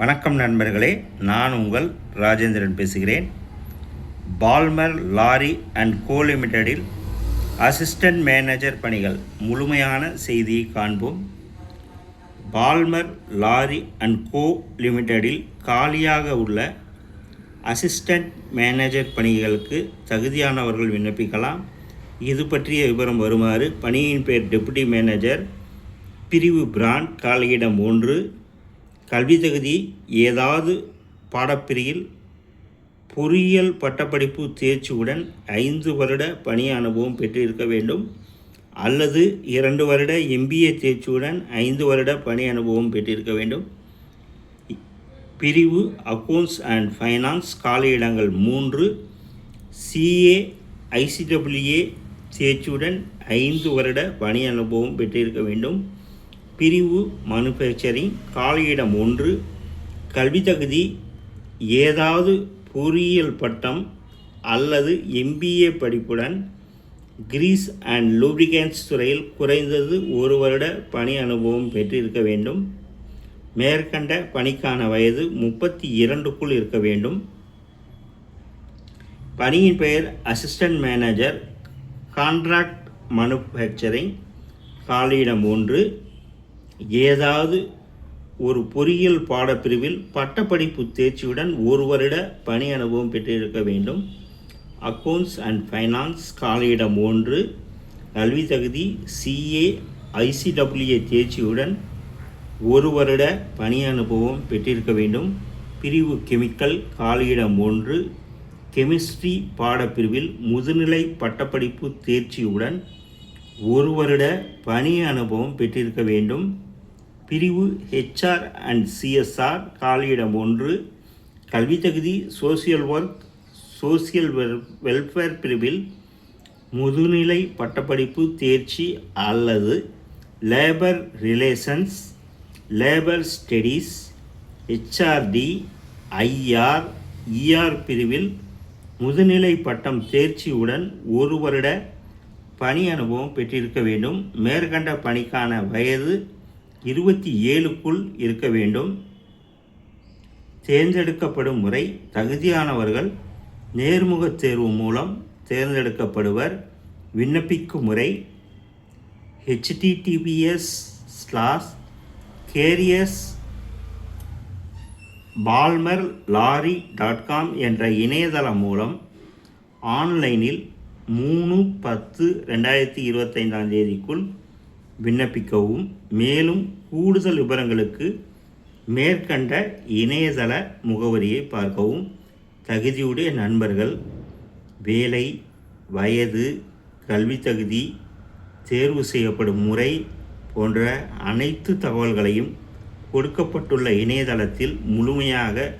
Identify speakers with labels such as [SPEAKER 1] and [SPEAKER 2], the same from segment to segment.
[SPEAKER 1] வணக்கம் நண்பர்களே நான் உங்கள் ராஜேந்திரன் பேசுகிறேன். பால்மர் லாரி அண்ட் கோ லிமிட்டெடில் அசிஸ்டன்ட் மேனேஜர் பணிகள் முழுமையான செய்தியை காண்போம். பால்மர் லாரி அண்ட் கோ லிமிட்டெடில் காலியாக உள்ள அசிஸ்டன்ட் மேனேஜர் பணிகளுக்கு தகுதியானவர்கள் விண்ணப்பிக்கலாம். இது பற்றிய விவரம் வருமாறு பணியின் பெயர் டெபுட்டி மேனேஜர் பிரிவு பிராண்ட் காலியிடம் ஒன்று கல்வி தகுதி ஏதாவது பாடப்பிரிவில் பொறியியல் பட்டப்படிப்பு தேர்ச்சியுடன் ஐந்து வருட பணி அனுபவம் பெற்றிருக்க வேண்டும் அல்லது இரண்டு வருட எம்பிஏ தேர்ச்சியுடன் ஐந்து வருட பணி அனுபவம் பெற்றிருக்க வேண்டும். பிரிவு அக்கவுண்ட்ஸ் அண்ட் ஃபைனான்ஸ் காலியிடங்கள் மூன்று சிஏ ஐசிடபிள்யூஏ தேர்ச்சியுடன் ஐந்து வருட பணி அனுபவம் பெற்றிருக்க வேண்டும். பிரிவு மனுஃபேக்சரிங் காலியிடம் ஒன்று கல்வி தகுதி ஏதாவது பொறியியல் பட்டம் அல்லது எம்பிஏ படிப்புடன் கிரீஸ் அண்ட் லூப்ரிகன்ஸ் துறையில் குறைந்தது ஒரு வருட பணி அனுபவம் பெற்றிருக்க வேண்டும். மேற்கண்ட பணிக்கான வயது முப்பத்தி இரண்டுக்குள் இருக்க வேண்டும். பணியின் பெயர் அசிஸ்டன்ட் மேனேஜர் கான்ட்ராக்ட் மனுஃபேக்சரிங் காலியிடம் ஒன்று ஏதாவது ஒரு பொறியியல் பாடப்பிரிவில் பட்டப்படிப்பு தேர்ச்சியுடன் ஒரு வருட பணி அனுபவம் பெற்றிருக்க வேண்டும். அக்கவுண்ட்ஸ் அண்ட் ஃபைனான்ஸ் காலியிடம் ஒன்று கல்வி தகுதி சிஏ ஐசிடபிள்யூஏ தேர்ச்சியுடன் ஒரு வருட பணி அனுபவம் பெற்றிருக்க வேண்டும். பிரிவு கெமிக்கல் காலியிடம் ஒன்று கெமிஸ்ட்ரி பாடப்பிரிவில் முதுநிலை பட்டப்படிப்பு தேர்ச்சியுடன் ஒரு வருட பணி அனுபவம் பெற்றிருக்க வேண்டும். பிரிவு ஹெச்ஆர் அண்ட் சிஎஸ்ஆர் காலியிடம் ஒன்று. கல்வி தகுதி social work social well welfare பிரிவில் முதுநிலை பட்டப்படிப்பு தேர்ச்சி அல்லது labour relations labour studies HRD IR ER பிரிவில் முதுநிலை பட்டம் தேர்ச்சியுடன் ஒரு வருட பணி அனுபவம் பெற்றிருக்க வேண்டும். மேற்கண்ட பணிக்கான வயது இருபத்தி ஏழுக்குள் இருக்க வேண்டும். தேர்ந்தெடுக்கப்படும் முறை தகுதியானவர்கள் நேர்முகத் தேர்வு மூலம் தேர்ந்தெடுக்கப்படுவர். விண்ணப்பிக்கும் முறை HTTPS slash careers Balmer Lawrie dot com என்ற இணையதளம் மூலம் ஆன்லைனில் மூணு பத்து ரெண்டாயிரத்தி இருபத்தைந்தாம் தேதிக்குள் விண்ணப்பிக்கவும். மேலும் கூடுதல் விவரங்களுக்கு மேற்கண்ட இணையதள முகவரியை பார்க்கவும். தகுதியுடைய நண்பர்கள் வேலை வயது கல்வி தகுதி தேர்வு செய்யப்படும் முறை போன்ற அனைத்து தகவல்களையும் கொடுக்கப்பட்டுள்ள இணையதளத்தில் முழுமையாக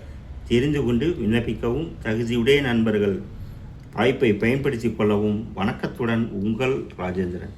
[SPEAKER 1] தெரிந்து கொண்டு விண்ணப்பிக்கவும். தகுதியுடைய நண்பர்கள் வாய்ப்பை பயன்படுத்திக் கொள்ளவும் வணக்கத்துடன் உங்கள் ராஜேந்திரன்.